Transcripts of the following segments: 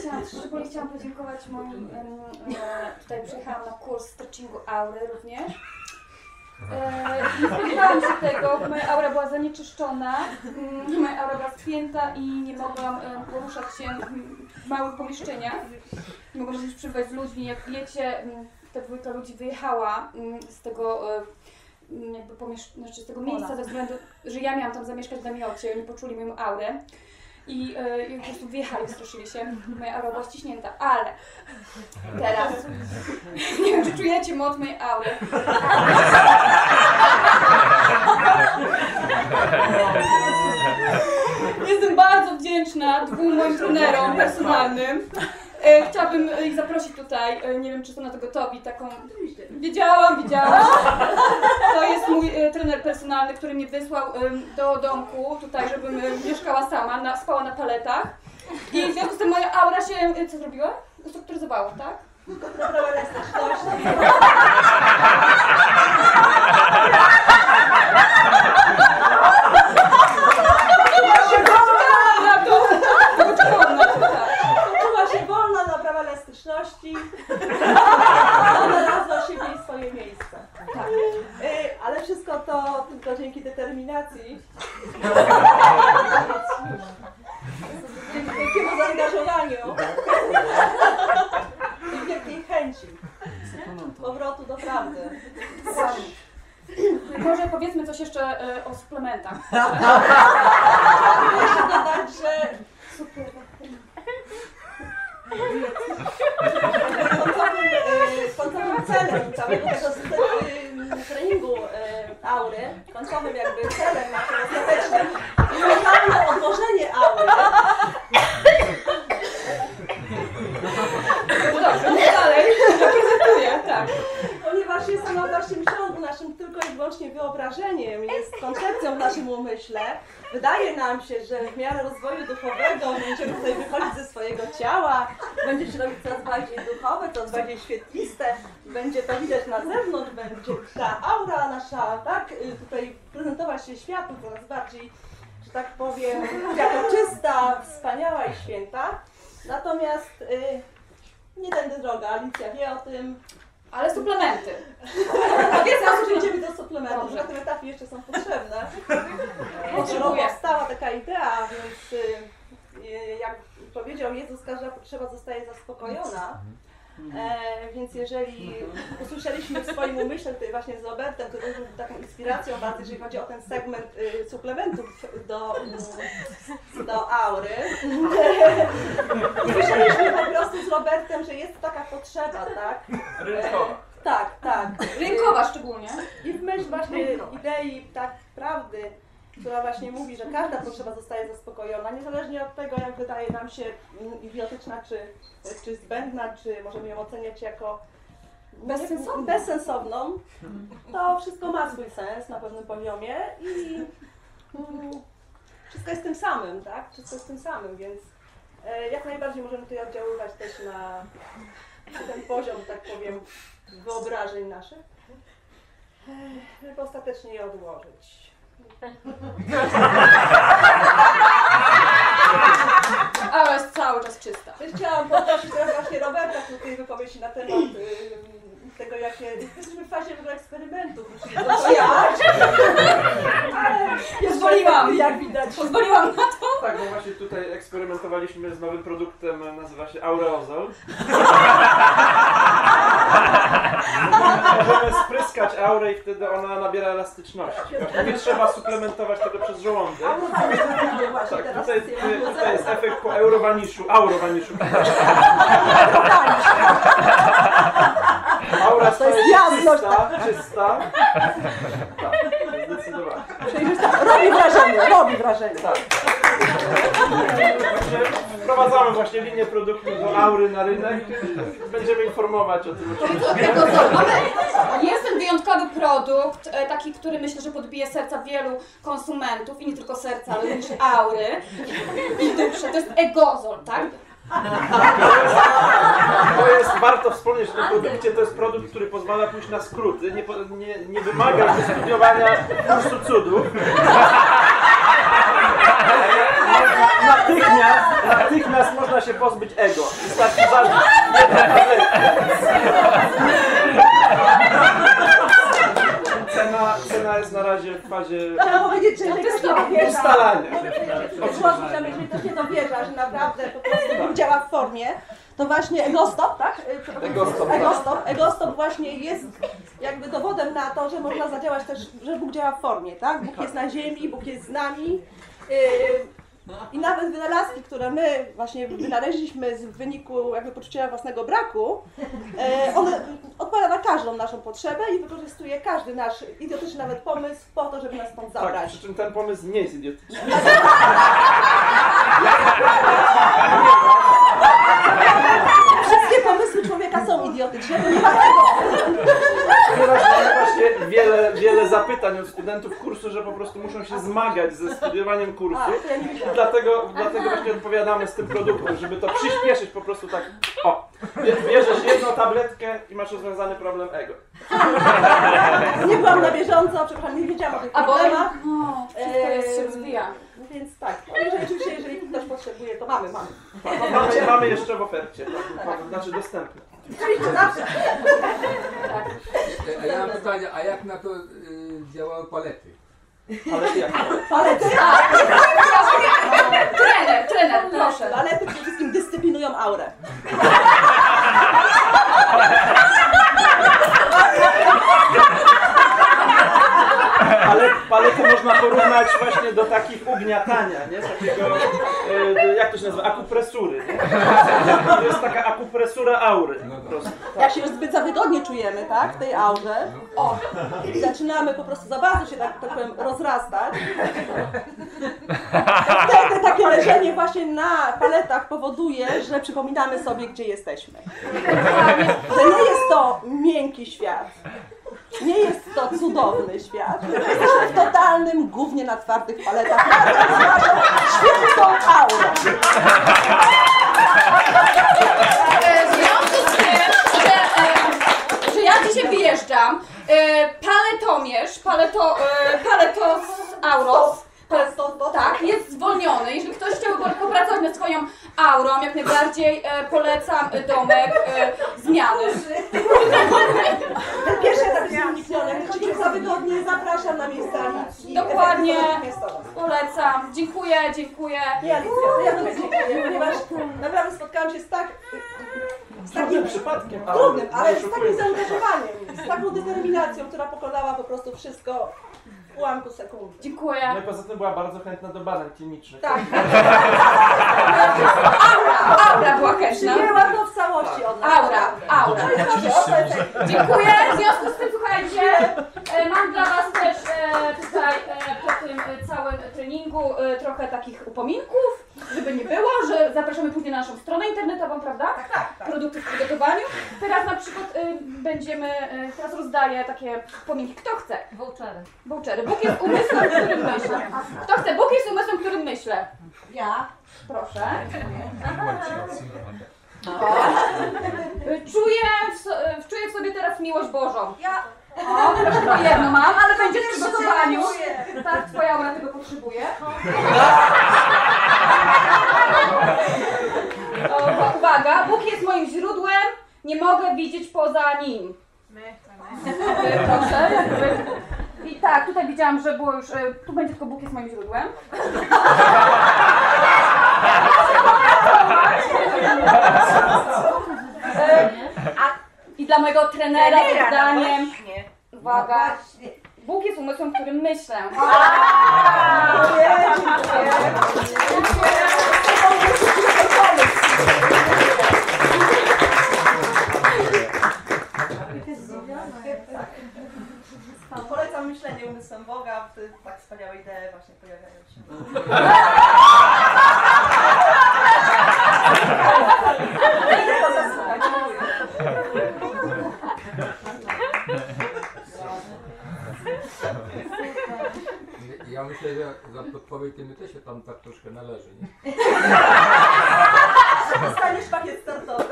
Chciałam, szczególnie chciałam podziękować moim, e, tutaj przyjechałam na kurs stretchingu aury również. E, nie spodziewałam się tego, bo moja aura była zanieczyszczona, mm, moja aura była spięta i nie mogłam e, poruszać się w małych pomieszczeniach. Nie mogłam również przebywać z ludźmi. Jak wiecie, mm, ta dwójka ludzi wyjechała mm, z tego e, jakby pomiesz- znaczy z tego miejsca ze względu, że ja miałam tam zamieszkać w namiocie, oni poczuli moją aurę. I, e, I po prostu wyjechali, straszyli się. Moja aura była ściśnięta, ale teraz nie wiem, czy czujecie moc mojej aury. Jestem bardzo wdzięczna dwóm moim trenerom personalnym. Ich zaprosić tutaj, e, nie wiem czy są na to gotowi, taką... Wiedziałam, wiedziałam. To jest mój e, trener personalny, który mnie wysłał do domku tutaj, żebym e, mieszkała sama, na, spała na paletach. I w związku z tym moja aura się, e, co zrobiła? Ustrukturyzowała, tak? Na to! Poczekałam na to, tak. Poczuła się elastyczności. Znalazła siebie i swoje miejsce. Tak. Y, Ale wszystko to tylko dzięki determinacji. Dzięki wielkiemu zaangażowaniu. I wielkiej chęci powrotu do prawdy. Może powiedzmy coś jeszcze e, o suplementach. Muszę dodać, że y, końcowym celem całego tego y, treningu y, aury, końcowym jakby celem naszym ostatecznym jest totalne odłożenie aury. Dobrze, mów dalej. Reprezentuję, tak. Ponieważ jest ona w naszym ciągu, naszym tylko i wyłącznie wyobrażeniem, jest koncepcją w naszym umyśle. Nam się, że w miarę rozwoju duchowego będziemy tutaj wychodzić ze swojego ciała, będzie się robić coraz bardziej duchowe, coraz bardziej świetliste, będzie to widać na zewnątrz, będzie ta aura nasza, tak, y, tutaj prezentować się światu coraz bardziej, że tak powiem, kwiatoczysta, wspaniała i święta. Natomiast y, nie tędy droga, Alicja wie o tym, Ale suplementy. Więcej osób idziemy do suplementów, Dobrze. na tym etapie jeszcze są potrzebne. Potrzebuję. Powstała taka idea, więc y, y, jak powiedział Jezus, każda potrzeba zostaje zaspokojona. E, więc jeżeli usłyszeliśmy w swoim umyśle tutaj właśnie z Robertem, który był taką inspiracją bardzo, jeżeli chodzi o ten segment y, suplementów do, y, do aury, usłyszeliśmy po prostu z Robertem, że jest taka potrzeba, tak? Rynkowa. Tak, tak. Rynkowa szczególnie. I w myśl właśnie idei tak prawdy, która właśnie mówi, że każda potrzeba zostaje zaspokojona, niezależnie od tego, jak wydaje nam się idiotyczna, czy, czy zbędna, czy możemy ją oceniać jako Bezsensowną. bezsensowną, to wszystko ma swój sens na pewnym poziomie i mm, wszystko jest tym samym, tak? Wszystko jest tym samym, więc e, jak najbardziej możemy tutaj oddziaływać też na ten poziom, tak powiem, wyobrażeń naszych, e, żeby ostatecznie je odłożyć. Ale jest cały czas czysta. Też chciałam poprosić teraz właśnie Roberta tej wypowiedzi na temat y, tego, jakie... Jesteśmy w fazie w ogóle eksperymentów. rozwijać. Ale Pozwoliłam. Jak widać. Pozwoliłam na to. Tak, bo właśnie tutaj eksperymentowaliśmy z nowym produktem, nazywa się Aureozol. Możemy spryskać aurę i wtedy ona nabiera elastyczności. Nie trzeba suplementować tego przez żołądek. Tak, tutaj, jest tutaj jest efekt po eurowaniszu, aurowaniszu. Aura To jest jasność, czysta, czysta. Tak, zdecydowanie. Robi wrażenie, robi wrażenie. Tak. Wprowadzamy właśnie linię produktów do aury na rynek. Będziemy informować o tym oczywiście. Jest ten wyjątkowy produkt, e, taki, który myślę, że podbije serca wielu konsumentów i nie tylko serca, ale również aury i dusze. To jest egozol, tak? To jest, warto wspomnieć o tym produkcie, to jest produkt, który pozwala pójść na skróty, nie, nie, nie wymaga wystudiowania kursu cudów. Natychmiast, natychmiast można się pozbyć ego. Wystarczy. Cena, cena jest na razie w fazie Chciałam powiedzieć, że jeżeli ktoś nie dowierza, ustalania. Jeżeli ktoś nie dowierza, że naprawdę po prostu działa w formie, to właśnie Egostop, tak? Y, przepraszam. Egostop, tak. Egostop, Egostop właśnie jest jakby dowodem na to, że można zadziałać też, że Bóg działa w formie, tak? Bóg jest na ziemi, Bóg jest z nami. I nawet wynalazki, które my właśnie wynaleźliśmy z w wyniku jakby poczucia własnego braku, e, one odpowiada na każdą naszą potrzebę i wykorzystuje każdy nasz idiotyczny nawet pomysł po to, żeby nas stąd Tak, zabrać. przy czym ten pomysł nie jest idiotyczny. Wszystkie pomysły człowieka są idiotyczne, to nie dlatego. Teraz mamy właśnie wiele, wiele zapytań od studentów kursu, że po prostu muszą się zmagać ze studiowaniem kursu. I dlatego, dlatego właśnie odpowiadamy z tym produktem, żeby to przyspieszyć po prostu tak. O, bie- bierzesz jedną tabletkę i masz rozwiązany problem ego. Nie byłam na bieżąco, przepraszam, nie wiedziałam o tych A bo problemach. no, wszystko jest, się rozwija. Więc tak, no jeżeli, oczywiście, jeżeli ktoś potrzebuje, to mamy, mamy. Mamy, mamy jeszcze w ofercie, tak, znaczy dostępne. Oczywiście, zawsze. A ja mam pytanie, a jak na to y, działają palety? Ale jak? Ale te Trener, trener, proszę. balety przede wszystkim dyscyplinują aurę. Ale palety można porównać właśnie do takich ugniatania, nie? Takiego, e, jak to się nazywa, akupresury, nie? To jest taka akupresura aury po prostu. Jak się już zbyt za wygodnie czujemy, tak, w tej aurze, o, i zaczynamy po prostu za bardzo się, tak, tak powiem, rozrastać, wtedy takie leżenie właśnie na paletach powoduje, że przypominamy sobie, gdzie jesteśmy. Że nie jest to miękki świat, nie jest to cudowny świat, jesteśmy w totalnym gównie na twardych paletach, świętą aurą. W związku z tym, że, e, że ja dzisiaj wyjeżdżam, e, paletomierz, paleto, e, paletos auros, Paleto- tak, jest zwolniony. Jeżeli ktoś chciałby popracować nad swoją aurą, jak najbardziej e, polecam domek e, zmiany. Ten chcecie za wygodnie, zapraszam na miejsca. Dokładnie. Efekty są natychmiastowe. Polecam. Dziękuję, dziękuję. Nie, Alicja, to ja tobie dziękuję, ponieważ naprawdę spotkałam się z tak... Z takim Trudnym przypadkiem. ale trudnym, ale z takim zaangażowaniem, z taką determinacją, która pokonała po prostu wszystko w ułamku sekundy. Dziękuję. No i poza tym była bardzo chętna do badań klinicznych. Tak, Aura, aura była chętna. przyjęła to w od nas. Aura, aura. Efekty. Dziękuję. W związku z tym, słuchajcie, e, mam dla Was też e, tutaj e, po tym e, całym treningu e, trochę takich upominków, żeby nie było, że zapraszamy później na naszą stronę internetową, prawda? Tak, tak. Produkty w przygotowaniu. Teraz na przykład e, będziemy, e, teraz rozdaję takie upominki. Kto chce? Vouchery. Vouchery. Bóg jest umysłem, którym myślę. Kto chce? Bóg jest umysłem, którym myślę. Ja. Proszę. Y, Czuję w, so, czuję w sobie teraz miłość Bożą. Ja. O, tylko jedno mam, ale będzie w przygotowaniu. Tak, twoja aura tego potrzebuje. O, uwaga, Bóg jest moim źródłem, nie mogę widzieć poza nim. Y, Proszę. I tak, tutaj widziałam, że było już, y, tu będzie tylko Bóg jest moim źródłem. E, Mojego trenera z zdaniem, uwaga, Bóg jest umysłem, którym myślę. Polecam myślenie umysłem Boga, wtedy tak wspaniałe idee właśnie pojawiają się. To zasługa, dziękuję. Ja myślę, że za podpowiedź ty mi też się tam tak troszkę należy, nie? Dostaniesz pakiet startowy.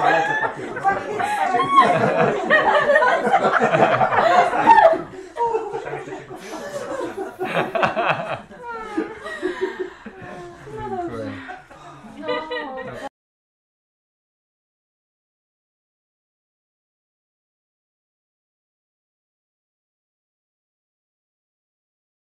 Ale